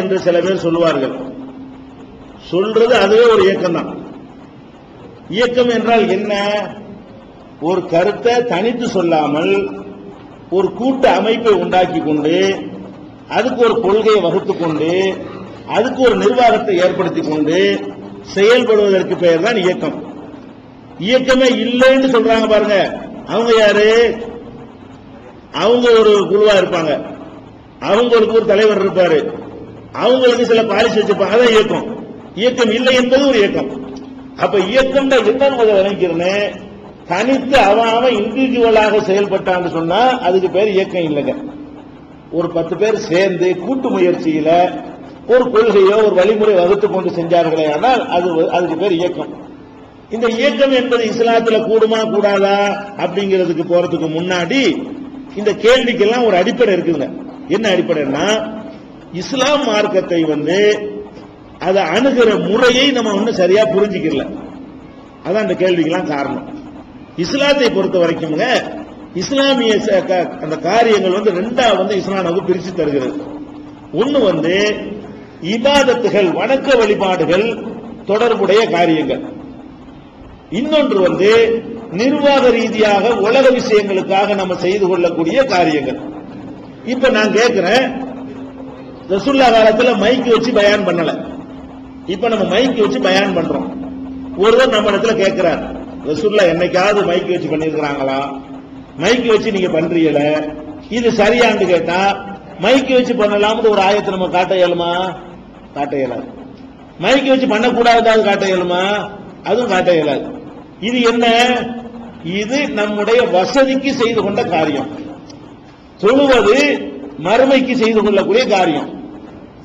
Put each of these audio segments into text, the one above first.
என்று சில பேர் சொல்லுவார்கள். சொல்றது அதுவே ஒரு இயக்கம் தான் இயக்கம் என்றால் என்ன? ஒரு கருத்தை தனித்து சொல்லாமல் ஒரு கூட்டு அமைப்பை உண்டாக்கி கொண்டு அதுக்கு ஒரு கொள்கையை வகுத்து கொண்டு அதுக்கு ஒரு நிர்வாகத்தை ஏற்படுத்தி கொண்டு செயல்படுவதற்கு பெயர் தான் இயக்கம். இயக்கமே இல்லைன்னு சொல்றாங்க பாருங்க. அவங்க யாரு? அவங்க ஒரு குழுவா இருப்பாங்க. அவங்களுக்கு ஒரு தலைவர் இருப்பாரு. அவங்களுக்கு சில பாலிசி வச்சிருப்பாங்க. அதான் இயக்கம். இயக்கம் இல்லை என்பது ஒரு இயக்கம். அப்ப இயக்கம் என்னன்னு முதல்ல விளங்கிறேன்னு தனித்து அவன் அவன் இண்டிவிஜுவலாக செயல்பட்டான்னு சொன்னா அதுக்கு பேர் இயக்கம் இல்லைங்க. ஒரு பத்து பேர் சேர்ந்து கூட்டு முயற்சியில ஒரு கொள்கையோ ஒரு வழிமுறை வகுத்து கொண்டு செஞ்சார்களே ஆனால் அது அதுக்கு பேர் இயக்கம். இந்த இயக்கம் என்பது இஸ்லாத்துல கூடுமா கூடாதா அப்படிங்கிறதுக்கு போறதுக்கு முன்னாடி இந்த கேள்விக்கெல்லாம் ஒரு அடிப்படை இருக்குதுங்க. என்ன அடிப்படைன்னா இஸ்லாம் மார்க்கத்தை வந்து அதை அணுகிற முறையை நம்ம ஒன்றும் சரியா புரிஞ்சுக்கல. அதான் அந்த கேள்விக்கெல்லாம் காரணம். இஸ்லாத்தை பொறுத்த வரைக்கும்ங்க இஸ்லாமிய க- அந்த காரியங்கள் வந்து ரெண்டா வந்து இஸ்லாம் வந்து பிரிச்சு தருகிறது. ஒண்ணு வந்து இபாதத்துகள் வணக்க வழிபாடுகள் தொடர்புடைய காரியங்கள். இன்னொன்று வந்து நிர்வாக ரீதியாக உலக விஷயங்களுக்காக நம்ம செய்து கொள்ளக்கூடிய காரியங்கள். இப்ப நான் கேட்கிறேன் ரசுல்லா காலத்துல மைக் வச்சு பயான் பண்ணல. இப்ப நம்ம மைக் வச்சு பயான் பண்றோம். ஒருவர் நம்ம இடத்துல கேட்கிறார் ரசுல்லா என்னைக்காவது மைக் வச்சு பண்ணிருக்கிறாங்களா? மைக் வச்சு நீங்க பண்றீங்கள? இது சரியான்னு கேட்டா மைக் வச்சு பண்ணலாம்னு ஒரு ஆயத்தை நம்ம காட்ட இயலுமா? காட்ட இயலாது. மைக் வச்சு பண்ணக்கூடாது காட்ட இயலுமா? அதுவும் காட்ட இயலாது. இது என்ன? இது நம்முடைய வசதிக்கு செய்து கொண்ட காரியம். தொழுவது மறுமைக்கு செய்து கொள்ளக்கூடிய காரியம்.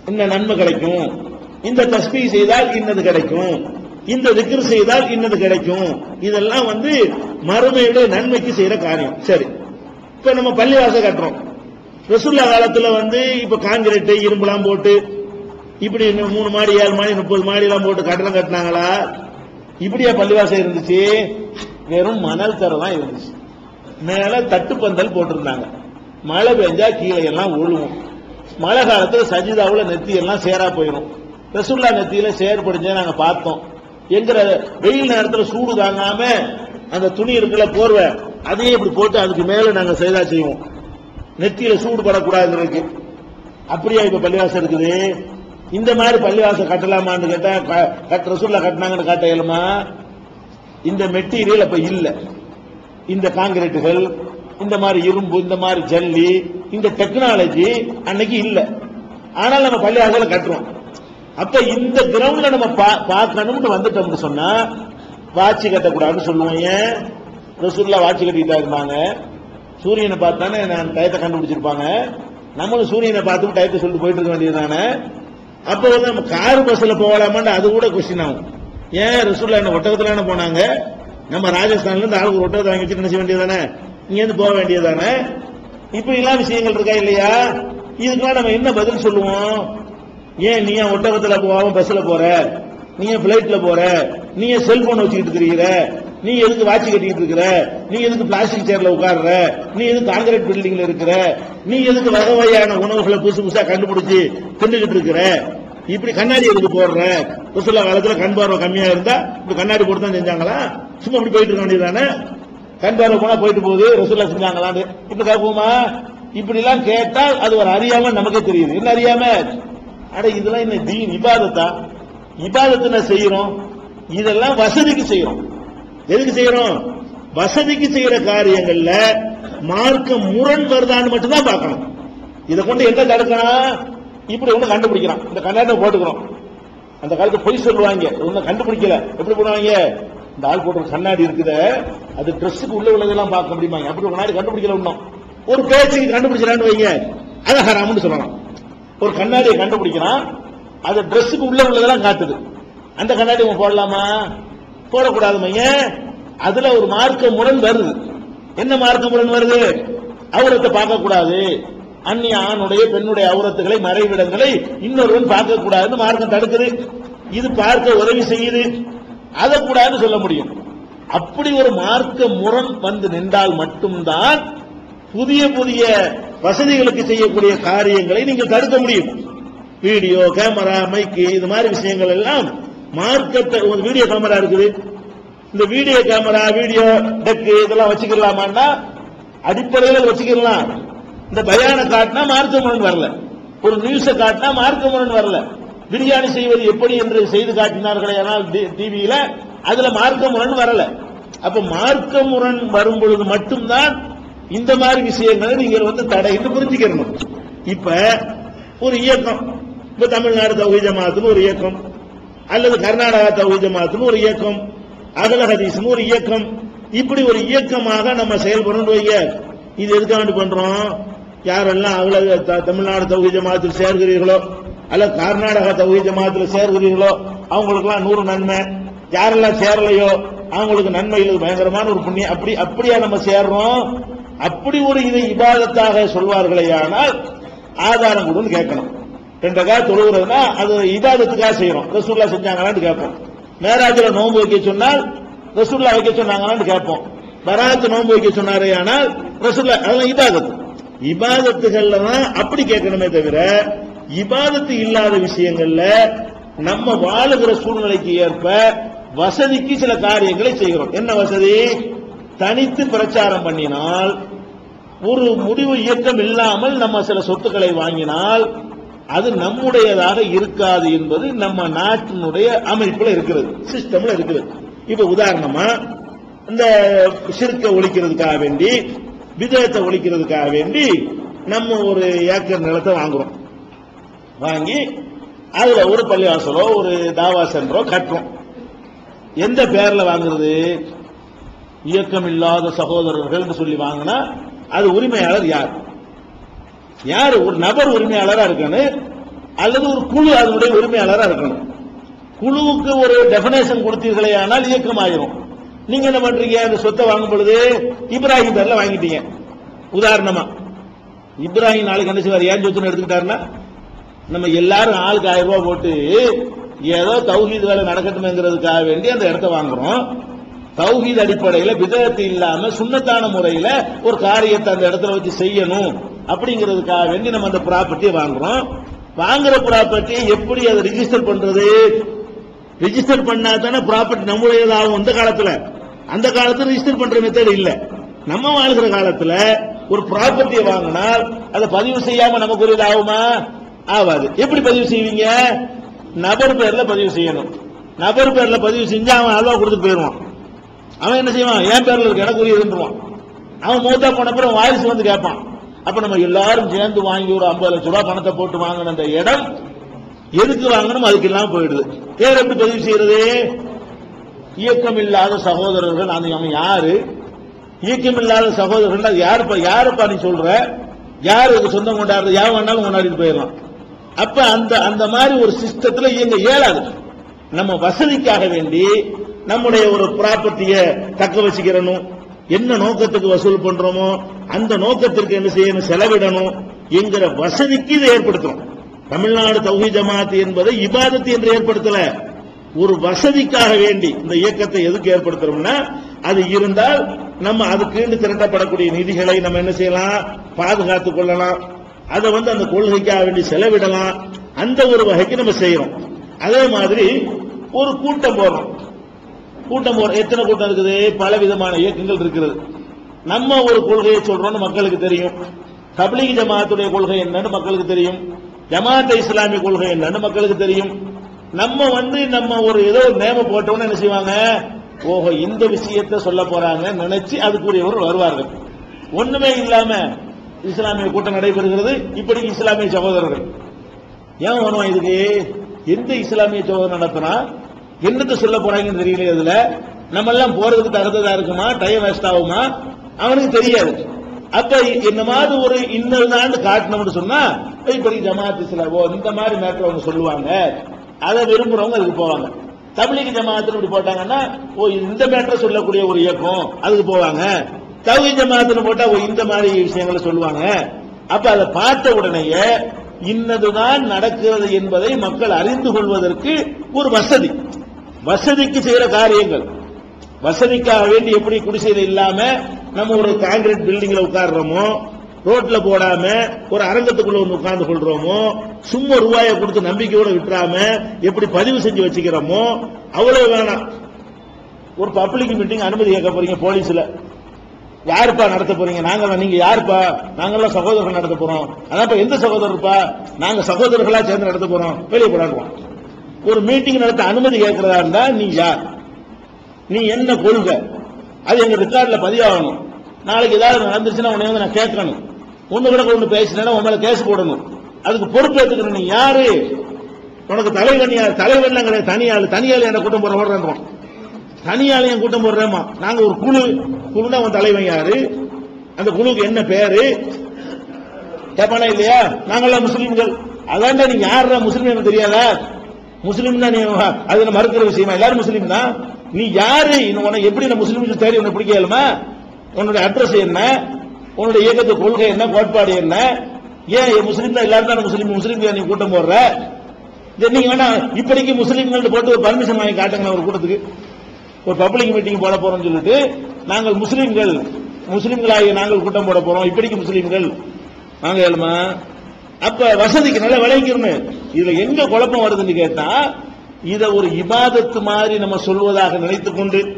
இந்த நன்மை கிடைக்கும். இந்த தஸ்பீ செய்தால் இன்னது கிடைக்கும். இந்த திக்ரு செய்தால் இன்னது கிடைக்கும். இதெல்லாம் வந்து மறுமையுடைய நன்மைக்கு செய்யற காரியம். சரி. இப்ப நம்ம பள்ளிவாசல் கட்டுறோம். ரசுல்லா காலத்துல வந்து இப்ப காங்கிரீட் இரும்புலாம் போட்டு இப்படி இன்னும் மூணு மாடி ஏழு மாடி முப்பது மாடி எல்லாம் போட்டு கட்டணம் கட்டினாங்களா? இப்படியா பள்ளிவாசல் இருந்துச்சு? வெறும் மணல் தர தான் இருந்துச்சு. மேல தட்டுப்பந்தல் போட்டிருந்தாங்க. மழை பெஞ்சா கீழே எல்லாம் ஒழுகும் மழை காலத்தில் சஜிதாவில் நெத்தியெல்லாம் சேரா போயிடும் ரசுல்லா நெத்தியில் சேர் நாங்கள் பார்த்தோம். எங்கிற வெயில் நேரத்தில் சூடு தாங்காம அந்த துணி இருக்குல்ல போர்வை அதையே இப்படி போட்டு அதுக்கு மேலே நாங்கள் செய்தா செய்வோம். நெத்தியில் சூடு படக்கூடாதுங்கிறதுக்கு அப்படியா இப்போ பள்ளிவாசம் இருக்குது? இந்த மாதிரி பள்ளிவாசம் கட்டலாமான்னு கேட்டால் க- கட்டினாங்கன்னு காட்ட இயலுமா? இந்த மெட்டீரியல் அப்போ இல்லை. இந்த காங்கிரீட்டுகள் இந்த மாதிரி இரும்பு இந்த மாதிரி ஜல்லி இந்த டெக்னாலஜி அன்னைக்கு இல்ல. ஆனால் நம்ம பள்ளி பள்ளிவாசல கட்டுறோம். அப்ப இந்த கிரவுண்ட்ல நம்ம பா- பார்க்கணும்னு வந்துட்டோம்னு சொன்னா வாட்சி கட்டக்கூடாதுன்னு சொல்லுவோம். ஏன்? ரசூல்லா வாட்சி கட்டிட்டு இருந்தாங்க சூரியனை பார்த்தானே நான் டயத்தை கண்டுபிடிச்சிருப்பாங்க. நம்மளும் சூரியனை பார்த்து டயத்தை சொல்லிட்டு போயிட்டு இருக்க வேண்டியதுதானே அப்போ வந்து நம்ம கார் பஸ்ல போகலாமான்னு அது கூட கொஸ்டின் ஆகும். ஏன் ரசூல்லா என்ன ஒட்டகத்துல போனாங்க? நம்ம ராஜஸ்தான்ல இருந்து ஆளுக்கு ஒட்டகத்தை வாங்கி வச்சுட்டு நினைச்ச வேண்டியதானே இங்க இருந்து போக வேண்டியதானே இப்ப எல்லாம் விஷயங்கள் இருக்கா இல்லையா? இதுக்கெல்லாம் நம்ம என்ன பதில் சொல்லுவோம்? ஏன் நீ ஏன் ஒட்டகத்துல போகாம பஸ்ல போற? நீ ஏன் பிளைட்ல போற? நீ ஏன் செல்போன் வச்சுக்கிட்டு இருக்கிற நீ எதுக்கு வாட்சி கட்டிட்டு இருக்கிற? நீ எதுக்கு பிளாஸ்டிக் சேர்ல உட்கார்ற? நீ எதுக்கு காங்கிரீட் பில்டிங்ல இருக்கிற? நீ எதுக்கு வகை வகையான உணவுகளை புதுசு புதுசா கண்டுபிடிச்சு தின்னுகிட்டு இருக்கிற? இப்படி கண்ணாடி எதுக்கு போடுற? ருசுல்லா காலத்துல கண் பார்வை கம்மியா இருந்தா இப்படி கண்ணாடி போட்டு தான் செஞ்சாங்களா? சும்மா இப்படி போயிட்டு இருக்க வேண்டியதானே கண் பார்வை போனா போயிட்டு போகுது ரசூல்லா செஞ்சாங்களான்னு இப்படி கேட்போமா? இப்படி எல்லாம் கேட்டால் அது ஒரு அறியாம நமக்கே தெரியுது. என்ன அறியாம? அட இதெல்லாம் என்ன தீன் இபாதத்தா? இபாதத்தை செய்யறோம். இதெல்லாம் வசதிக்கு செய்யறோம். எதுக்கு செய்யறோம்? வசதிக்கு செய்யற காரியங்கள்ல மார்க்க முரண் வருதான்னு மட்டும்தான் பார்க்கணும். இதை கொண்டு எங்க தடுக்கணும் இப்படி ஒண்ணு கண்டுபிடிக்கிறான். இந்த கண்ணாடி போட்டுக்கிறோம். அந்த காலத்து பொய் சொல்லுவாங்க. ஒன்னும் கண்டுபிடிக்கல. எப்படி பண்ணுவாங்க இந்த ஆள் போட்டு கண்ணாடி இருக்குது அது ட்ரெஸ்ஸுக்கு உள்ள உள்ளதெல்லாம் பார்க்க முடியுமா? அப்படி ஒரு கண்ணாடி கண்டுபிடிக்கல இன்னும்? ஒரு பேச்சுக்கு கண்டுபிடிச்சிடான்னு வைங்க. அதை ஹராம்னு சொல்லலாம். ஒரு கண்ணாடியை கண்டுபிடிக்கிறான் அது ட்ரெஸ்ஸுக்கு உள்ள உள்ளதெல்லாம் காட்டுது. அந்த கண்ணாடி உன் போடலாமா? போடக்கூடாது மையன் அதுல ஒரு மார்க்க முரண் வருது. என்ன மார்க்க முரண் வருது? அவுரத்தை பார்க்க கூடாது அந்நிய ஆணுடைய பெண்ணுடைய அவுரத்துகளை மறைவிடங்களை இன்னொருவன் பார்க்க கூடாதுன்னு மார்க்கம் தடுக்குது. இது பார்க்க உதவி செய்யுது. அதை கூடாதுன்னு சொல்ல முடியும். அப்படி ஒரு மார்க்க முரண் வந்து நின்றால் மட்டும்தான் புதிய புதிய வசதிகளுக்கு செய்யக்கூடிய காரியங்களை நீங்கள் தடுக்க முடியும். வீடியோ கேமரா மைக்கு இது மாதிரி விஷயங்கள் எல்லாம் மார்க்கத்தை ஒரு வீடியோ கேமரா இருக்குது. இந்த வீடியோ கேமரா வீடியோ டெக்கு இதெல்லாம் வச்சுக்கலாமான்னா அடிப்படையில் வச்சுக்கலாம். இந்த பயான காட்டினா மார்க்கமுடன் வரல. ஒரு நியூஸை காட்டினா மார்க்கமுடன் வரல. பிரியாணி செய்வது எப்படி என்று செய்து காட்டினார்களே ஆனால் டிவியில அதுல மார்க்கமுடன் வரல. அப்ப மார்க்கமுடன் வரும் பொழுது மட்டும்தான் இந்த மாதிரி விஷயங்களை நீங்கள் வந்து தடைன்னு புரிஞ்சுக்கணும். இப்ப ஒரு இயக்கம் இப்ப தமிழ்நாடு தௌஹீத் ஜமாத்துன்னு ஒரு இயக்கம் அல்லது கர்நாடகா தௌஹீத் ஜமாத்துன்னு ஒரு இயக்கம் அகல ஹதீஸ்னு ஒரு இயக்கம். இப்படி ஒரு இயக்கமாக நம்ம செயல்படணும் வைங்க. இது எதுக்காண்டு பண்றோம்? யாரெல்லாம் அகல த- தமிழ்நாடு தௌஹீத் ஜமாத்தில் சேர்கிறீர்களோ அல்ல கர்நாடகா தௌஹீத் ஜமாத்தில் சேர்கிறீர்களோ அவங்களுக்கெல்லாம் நூறு நன்மை. யாரெல்லாம் சேரலையோ அவங்களுக்கு நன்மைகள் பயங்கரமான ஒரு புண்ணியம். அப்படி அப்படியா நம்ம சேர்றோம்? அப்படி ஒரு இதை இபாதத்தாக சொல்வார்களே ஆனால் ஆதாரம் கொடுன்னு கேட்கணும். ரெண்டக்கா தொழுகிறதுனா அது இபாதத்துக்காக செய்யறோம். ரசூல்லா செஞ்சாங்களான்னு கேட்போம். மேராஜில் நோன்பு வைக்க சொன்னால் ரசூல்லா வைக்க சொன்னாங்களான்னு கேட்போம். பராத்து நோன்பு வைக்க சொன்னாரே ஆனால் ரசூல்லா அதெல்லாம் இபாதத்து. இபாதத்துகள்ல தான் அப்படி கேட்கணுமே தவிர இபாதத்து இல்லாத விஷயங்கள்ல நம்ம வாழுகிற சூழ்நிலைக்கு ஏற்ப வசதிக்கு சில காரியங்களை செய்கிறோம். என்ன வசதி? தனித்து பிரச்சாரம் பண்ணினால் ஒரு முடிவு இயக்கம் இல்லாமல் நம்ம சில சொத்துக்களை வாங்கினால் அது நம்முடையதாக இருக்காது என்பது நம்ம நாட்டினுடைய அமைப்புல இருக்கிறது சிஸ்டம்ல இருக்கிறது இப்ப உதாரணமா இந்த சிறுக்க ஒழிக்கிறதுக்காக வேண்டி விதயத்தை ஒழிக்கிறதுக்காக வேண்டி நம்ம ஒரு ஏக்கர் நிலத்தை வாங்குறோம். வாங்கி அதுல ஒரு பள்ளிவாசலோ ஒரு தாவா சென்றோ கட்டுறோம். எந்த பேர்ல வாங்குறது? இயக்கம் இல்லாத சகோதரர்கள் சொல்லி வாங்கினா அது உரிமையாளர் யார்? யார்? ஒரு நபர் உரிமையாளரா இருக்கணும் அல்லது ஒரு குழு அதனுடைய உரிமையாளரா இருக்கணும். குழுவுக்கு ஒரு டெபினேஷன் கொடுத்தீர்களே ஆனால் இயக்கம் ஆயிரும் நீங்க என்ன பண்றீங்க? அந்த சொத்தை வாங்கும் பொழுது இப்ராஹிம் பேர்ல வாங்கிட்டீங்க. உதாரணமா இப்ராஹிம் நாளைக்கு என்ன செய்வார்? ஏன் சொத்துன்னு எடுத்துக்கிட்டாருன்னா நம்ம எல்லாரும் ஆளுக்கு ஆயிரம் ரூபாய் போட்டு ஏதோ தௌஹீத் வேலை நடக்கட்டுமேங்கிறதுக்காக வேண்டி அந்த இடத்த வாங்குறோம். தௌஹீத் அடிப்படையில விதத்து இல்லாம சுண்ணத்தான முறையில ஒரு காரியத்தை அந்த இடத்துல வச்சு செய்யணும் அப்படிங்கிறதுக்காக வேண்டி நம்ம அந்த ப்ராப்பர்ட்டியை வாங்குறோம். வாங்குற ப்ராப்பர்ட்டியை எப்படி அதை ரிஜிஸ்டர் பண்றது? ரிஜிஸ்டர் பண்ணா தானே ப்ராப்பர்ட்டி நம்முடையதாகும் அந்த காலத்துல. அந்த காலத்துல ரிஜிஸ்டர் பண்ற மெத்தட் இல்ல. நம்ம வாழ்கிற காலத்துல ஒரு ப்ராப்பர்ட்டியை வாங்கினால் அதை பதிவு செய்யாம நமக்கு ஒரு இதாகுமா? ஆகாது எப்படி பதிவு செய்வீங்க? நபர் பேர்ல பதிவு செய்யணும். நபர் பேர்ல பதிவு செஞ்சா அவன் அல்வா கொடுத்து போயிடுவான். அவன் என்ன செய்வான்? என் பேர்ல இருக்கு எனக்கு உரியதுன்றான் அவன் மூத்தா போன அப்புறம் வாரிசு வந்து கேட்பான். அப்ப நம்ம எல்லாரும் சேர்ந்து வாங்கி ஒரு ஐம்பது லட்சம் ரூபாய் பணத்தை போட்டு வாங்கின அந்த இடம் எதுக்கு வாங்கணும் அதுக்கு எல்லாம் போயிடுது. பேர் எப்படி பதிவு செய்யறது? இயக்கம் இல்லாத சகோதரர்கள் அது அவன் யாரு? இயக்கம் இல்லாத சகோதரர்கள் அது யாருப்பா யாருப்பா நீ சொல்ற? யாரு சொந்தம் கொண்டாடுறது? யார் வேணாலும் கொண்டாடிட்டு போயிடலாம். அப்ப அந்த அந்த மாதிரி ஒரு சிஸ்டத்துல இயங்க இயலாது. நம்ம வசதிக்காக வேண்டி நம்முடைய ஒரு ப்ராப்பர்ட்டிய தக்க வச்சுக்கிறணும். என்ன நோக்கத்துக்கு வசூல் பண்றோமோ அந்த நோக்கத்திற்கு என்ன செய்யணும்? செலவிடணும் என்கிற வசதிக்கு இதை ஏற்படுத்தணும் தமிழ்நாடு தௌஹி ஜமாத் என்பதை இபாதத்து என்று ஏற்படுத்தல. ஒரு வசதிக்காக வேண்டி இந்த இயக்கத்தை எதுக்கு ஏற்படுத்துறோம்னா அது இருந்தால் நம்ம அதுக்கு திரட்டப்படக்கூடிய நிதிகளை நம்ம என்ன செய்யலாம்? பாதுகாத்துக் கொள்ளலாம். அதை வந்து அந்த கொள்கைக்காக வேண்டி செலவிடலாம். அந்த ஒரு வகைக்கு நம்ம செய்யறோம். அதே மாதிரி ஒரு கூட்டம் போடுறோம் கூட்டம் போற எத்தனை கூட்டம் இருக்குது? பல விதமான இயக்கங்கள் இருக்கிறது. நம்ம ஒரு கொள்கையை சொல்றோம்னு மக்களுக்கு தெரியும். தப்லீக் ஜமாத்துடைய கொள்கை என்னன்னு மக்களுக்கு தெரியும். ஜமாத்த இஸ்லாமிய கொள்கை என்னன்னு மக்களுக்கு தெரியும். நம்ம வந்து நம்ம ஒரு ஏதோ ஒரு நேம போட்டோம்னு என்ன செய்வாங்க? ஓஹோ இந்த விஷயத்த சொல்ல போறாங்க நினைச்சு அதுக்குரியவர் வருவார்கள். ஒண்ணுமே இல்லாம இஸ்லாமிய கூட்டம் நடைபெறுகிறது. இப்படி இஸ்லாமிய சகோதரர்கள். ஏன் வருவான் இதுக்கு எந்த இஸ்லாமிய சகோதரர் நடத்தினா என்னத்தை சொல்ல போறாங்கன்னு தெரியல இதுல நம்ம எல்லாம் போறதுக்கு தகுந்ததா இருக்குமா? டைம் வேஸ்ட் ஆகுமா? அவனுக்கு தெரியாது. அப்ப என்னமாவது மாதிரி ஒரு இன்னொரு காட்டணும்னு சொன்னா இப்படி ஜமாத் இஸ்லாமோ ஓ இந்த மாதிரி மேட்டர் அவங்க சொல்லுவாங்க. அதை விரும்புறவங்க அதுக்கு போவாங்க. தபிலிக் ஜமாத்துன்னு இப்படி போட்டாங்கன்னா ஓ இந்த மேட்டர் சொல்லக்கூடிய ஒரு இயக்கம் அதுக்கு போவாங்க. தவி ஜமாத்துன்னு போட்டா இந்த மாதிரி விஷயங்களை சொல்லுவாங்க. அப்ப அதை பார்த்த உடனேயே இன்னதுதான் நடக்கிறது என்பதை மக்கள் அறிந்து கொள்வதற்கு ஒரு வசதி. வசதிக்கு செய்யற காரியங்கள். வசதிக்காக வேண்டி எப்படி குடிசையில் இல்லாம நம்ம ஒரு காங்கிரீட் பில்டிங்ல உட்காடுறோமோ ரோட்ல போடாம ஒரு அரங்கத்துக்குள்ள வந்து உட்கார்ந்து கொள்றோமோ சும்மா ரூபாயை கொடுத்து நம்பிக்கையோட விட்டுறாம எப்படி பதிவு செஞ்சு வச்சுக்கிறோமோ அவ்வளவு வேணாம். ஒரு பப்ளிக் மீட்டிங் அனுமதி கேட்க போறீங்க போலீஸ்ல யாருப்பா நடத்த போறீங்க? நாங்க நீங்க யாருப்பா? நாங்கெல்லாம் சகோதரர்கள் நடத்த போறோம். அதான்ப்பா எந்த சகோதரர்ப்பா? நாங்க சகோதரர்களா சேர்ந்து நடத்த போறோம். வெளியே போடாடுவோம் ஒரு மீட்டிங் நடத்த அனுமதி கேட்கிறதா இருந்தா நீ யார்? நீ என்ன கொள்கை? அது எங்க ரெக்கார்ட்ல பதிவாகணும். நாளைக்கு ஏதாவது நடந்துச்சுன்னா உன்னை வந்து நான் கேட்கணும். ஒண்ணு கூட ஒண்ணு பேசினா உன் மேல கேஸ் போடணும். அதுக்கு பொறுப்பு எடுத்துக்கணும் நீ யாரு? உனக்கு தலைவன் யார்? தலைவன் கிடையாது. தனியாள். தனியாள் என்ன கூட்டம் போற ஓடுறோம் தனியாள் என் கூட்டம் போடுறேமா நாங்க ஒரு குழு குழுனா உன் தலைவன் யாரு? அந்த குழுவுக்கு என்ன பேரு? கேப்பானா இல்லையா? நாங்கெல்லாம் முஸ்லீம்கள். அதான்டா நீ யாரா முஸ்லீம் எனக்கு தெரியாதா? முஸ்லீம் தான் நீ அதுல மறுக்கிற விஷயமா? எல்லாரும் முஸ்லீம் தான் நீ யாரு? உனக்கு எப்படி நான் முஸ்லீம் தேடி உனக்கு பிடிக்கலுமா உன்னுடைய அட்ரஸ் என்ன? உன்னுடைய இயக்கத்து கொள்கை என்ன? கோட்பாடு என்ன? ஏன் முஸ்லீம் தான் எல்லாரும் தான் முஸ்லீம்? முஸ்லீம் நீ கூட்டம் போடுற? நீங்க வேணா இப்படிக்கு முஸ்லீம்கள் போட்டு ஒரு பர்மிஷன் வாங்கி காட்டுங்க ஒரு கூட்டத்துக்கு. ஒரு பப்ளிக் மீட்டிங் போட போறோம்னு சொல்லிட்டு நாங்கள் முஸ்லீம்கள் முஸ்லீம்களாகிய நாங்கள் கூட்டம் போட போறோம். இப்படிக்கு முஸ்லீம்கள். நாங்க ஏழுமா. அப்ப வசதிக்கு நல்லா விளைவிக்கணும் இதுல எங்க குழப்பம் வருதுன்னு கேட்டா இத ஒரு இபாதத்து மாதிரி நம்ம சொல்வதாக நினைத்துக் கொண்டு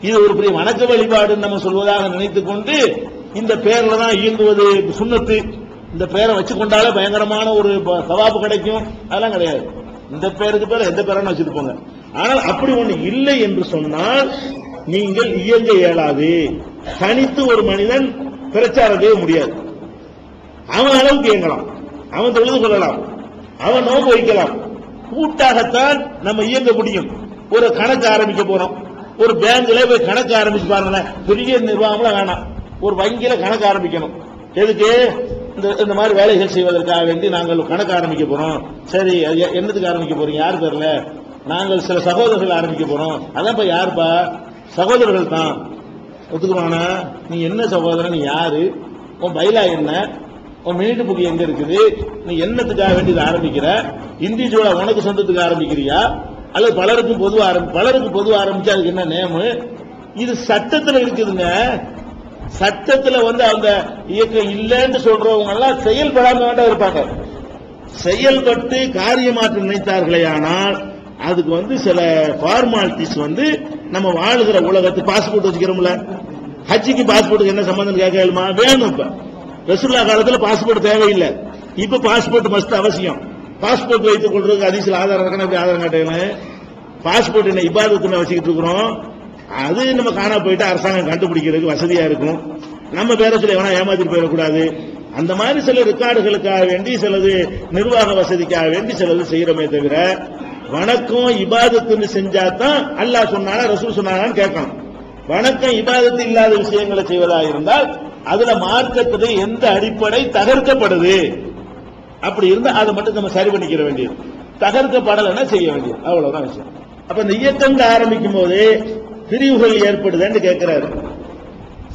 இது ஒரு பெரிய வணக்க வழிபாடுன்னு நம்ம சொல்வதாக நினைத்துக் கொண்டு இந்த பேர்ல தான் இயங்குவது சுண்ணத்து. இந்த பேரை வச்சுக்கொண்டாலே பயங்கரமான ஒரு ப- சவாபு கிடைக்கும். அதெல்லாம் கிடையாது. இந்த பேருக்கு பேர் எந்த பேரான வச்சுட்டு போங்க. ஆனால் அப்படி ஒண்ணு இல்லை என்று சொன்னால் நீங்கள் இயங்க இயலாது. தனித்து ஒரு மனிதன் பிரச்சாரம் செய்ய முடியாது. அவன் அளவுக்கு இயங்கலாம். அவன் தொழுது கொள்ளலாம் அவன் நோக்கு வைக்கலாம். கூட்டாகத்தான் நம்ம இயங்க முடியும். ஒரு கணக்கு ஆரம்பிக்க போறோம். ஒரு பேங்க்ல போய் கணக்கு ஆரம்பிச்சு பாருங்களேன். பெரிய நிர்வாகம்லாம் வேணாம். ஒரு வங்கியில கணக்கு ஆரம்பிக்கணும். எதுக்கு? இந்த இந்த மாதிரி வேலைகள் செய்வதற்காக வேண்டி நாங்கள் கணக்கு ஆரம்பிக்க போறோம். சரி என்னதுக்கு என்னத்துக்கு ஆரம்பிக்க போறீங்க? யார் பேர்ல? நாங்கள் சில சகோதரர்கள் ஆரம்பிக்க போறோம். அதான்ப்பா யாருப்பா? சகோதரர்கள் தான் ஒத்துக்குவானா நீ என்ன சகோதரன்? நீ யாரு? உன் பைலா என்ன? உன் மினிட் புக் எங்க இருக்குது? நீ என்னத்துக்காக வேண்டி இதை ஆரம்பிக்கிற? இண்டிவிஜுவலா உனக்கு சொந்தத்துக்கு ஆரம்பிக்கிறியா? அல்லது பலருக்கும் பொதுவா ஆரம்பி பலருக்கு பொதுவா ஆரம்பிச்சா அதுக்கு என்ன நேமு? இது சட்டத்தில் இருக்குதுங்க. சட்டத்தில் வந்து அந்த இயக்கம் இல்லைன்னு சொல்றவங்க எல்லாம் செயல்படாம வேண்டாம் இருப்பாங்க. செயல்பட்டு காரியமாற்ற நினைத்தார்களே ஆனால் அதுக்கு வந்து சில ஃபார்மாலிட்டிஸ் வந்து நம்ம வாழுகிற உலகத்து பாஸ்போர்ட் வச்சுக்கிறோம்ல. ஹஜ்ஜிக்கு பாஸ்போர்ட்டுக்கு என்ன சம்பந்தம் கேட்கலுமா வேணும்? இப்ப. ரசுல்லா காலத்தில் பாஸ்போர்ட் தேவையில்லை. இப்ப பாஸ்போர்ட் மஸ்ட் அவசியம். பாஸ்போர்ட் வைத்துக் கொள்றதுக்கு அதிசல ஆதாரம் இருக்கணும் எப்படி ஆதாரம் காட்டணும்? பாஸ்போர்ட் என்ன இபாதத்துன்னு வச்சுக்கிட்டு இருக்கிறோம். அது நம்ம காணா போயிட்டு அரசாங்கம் கண்டுபிடிக்கிறதுக்கு வசதியா இருக்கும். நம்ம பேரை சொல்லி வேணா ஏமாத்திட்டு போயிடக்கூடாது. அந்த மாதிரி சில ரெக்கார்டுகளுக்காக வேண்டி சிலது நிர்வாக வசதிக்காக வேண்டி சிலது செய்யறமே தவிர வணக்கம் இபாதத்துன்னு செஞ்சா தான் அல்லாஹ் சொன்னானா ரசூல் சொன்னானான்னு கேட்கணும். வணக்கம் இபாதத்து இல்லாத விஷயங்களை செய்வதா இருந்தால் அதுல மார்க்கத்துடைய எந்த அடிப்படை தகர்க்கப்படுது? அப்படி இருந்தா அதை மட்டும் நம்ம சரி பண்ணிக்கிற வேண்டியது. தகர்க்கப்படலைன்னா செய்ய வேண்டியது. அவ்வளவுதான் விஷயம். அப்ப இந்த இயக்கங்கள் ஆரம்பிக்கும் போது பிரிவுகள் ஏற்படுதுன்னு கேட்கிறாரு.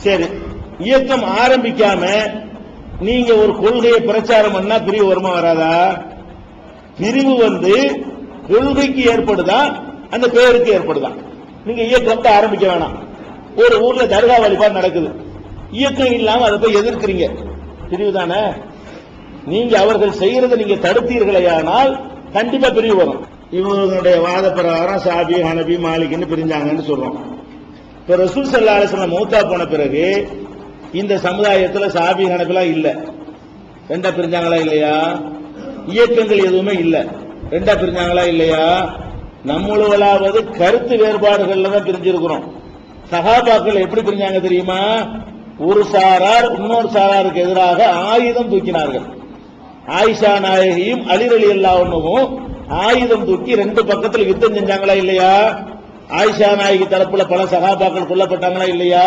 சரி இயக்கம் ஆரம்பிக்காம நீங்க ஒரு கொள்கையை பிரச்சாரம் பண்ணா பிரிவு வருமா வராதா? பிரிவு வந்து கொள்கைக்கு ஏற்படுதா அந்த பேருக்கு ஏற்படுதா நீங்க இயக்கம் ஆரம்பிக்க வேணாம். ஒரு ஊர்ல தர்கா வழிபாடு நடக்குது. இயக்கம் இல்லாம அதை போய் எதிர்க்கிறீங்க. பிரிவு தானே நீங்க அவர்கள் செய்யறதை நீங்க தடுத்தீர்களையானால் கண்டிப்பா பிரிவு வரும். இவங்களுடைய வாத பிரகாரம் சாபி ஹனபி மாலிக்னு பிரிஞ்சாங்கன்னு சொல்றோம். இப்ப ரசூல் சல்லா அலிஸ்லாம் போன பிறகு இந்த சமுதாயத்துல சாபி ஹனபிலாம் இல்ல. ரெண்டா பிரிஞ்சாங்களா இல்லையா? இயக்கங்கள் எதுவுமே இல்லை. ரெண்டா பிரிஞ்சாங்களா இல்லையா? நம்மளுவலாவது கருத்து வேறுபாடுகள்ல தான் பிரிஞ்சிருக்கிறோம். சகாபாக்கள் எப்படி பிரிஞ்சாங்க தெரியுமா? ஒரு சாரார் இன்னொரு சாராருக்கு எதிராக ஆயுதம் தூக்கினார்கள். ஆயிஷா நாயகியும் அலிரலி அல்லாவும் ஆயுதம் தூக்கி ரெண்டு பக்கத்தில் யுத்தம் செஞ்சாங்களா இல்லையா? ஆயிஷா நாயகி தரப்புல பல சகாபாக்கள் கொல்லப்பட்டாங்களா இல்லையா?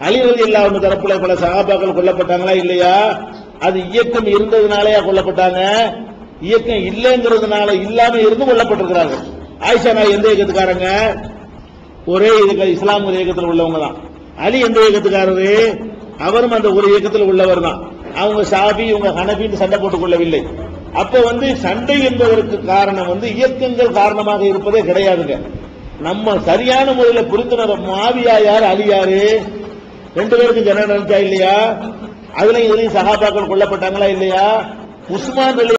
அலிரலி அல்லாஹ் தரப்புல பல சகாபாக்கள் கொல்லப்பட்டாங்களா இல்லையா? அது இயக்கம் இருந்ததுனாலயா கொல்லப்பட்டாங்க? இயக்கம் இல்லைங்கிறதுனால இல்லாம இருந்து கொல்லப்பட்டிருக்கிறார்கள் ஆயிஷா நாய் எந்த இயக்கத்துக்காரங்க? ஒரே இதுக்கு இஸ்லாம் ஒரு இயக்கத்தில் உள்ளவங்க தான். அலி எந்த இயக்கத்துக்காரரு? அவரும் அந்த ஒரு இயக்கத்தில் உள்ளவர் தான். அவங்க சாபி இவங்க ஹனபின்னு சண்டை போட்டுக் கொள்ளவில்லை. அப்ப வந்து சண்டை என்பதற்கு காரணம் வந்து இயக்கங்கள் காரணமாக இருப்பதே கிடையாதுங்க. நம்ம சரியான முறையில் புரிந்துணர மாவியா யார் அலி யாரு? ரெண்டு பேருக்கும் ஜன நினைச்சா இல்லையா? அதுலயும் இதுலயும் சகாபாக்கள் கொல்லப்பட்டாங்களா இல்லையா? உஸ்மான்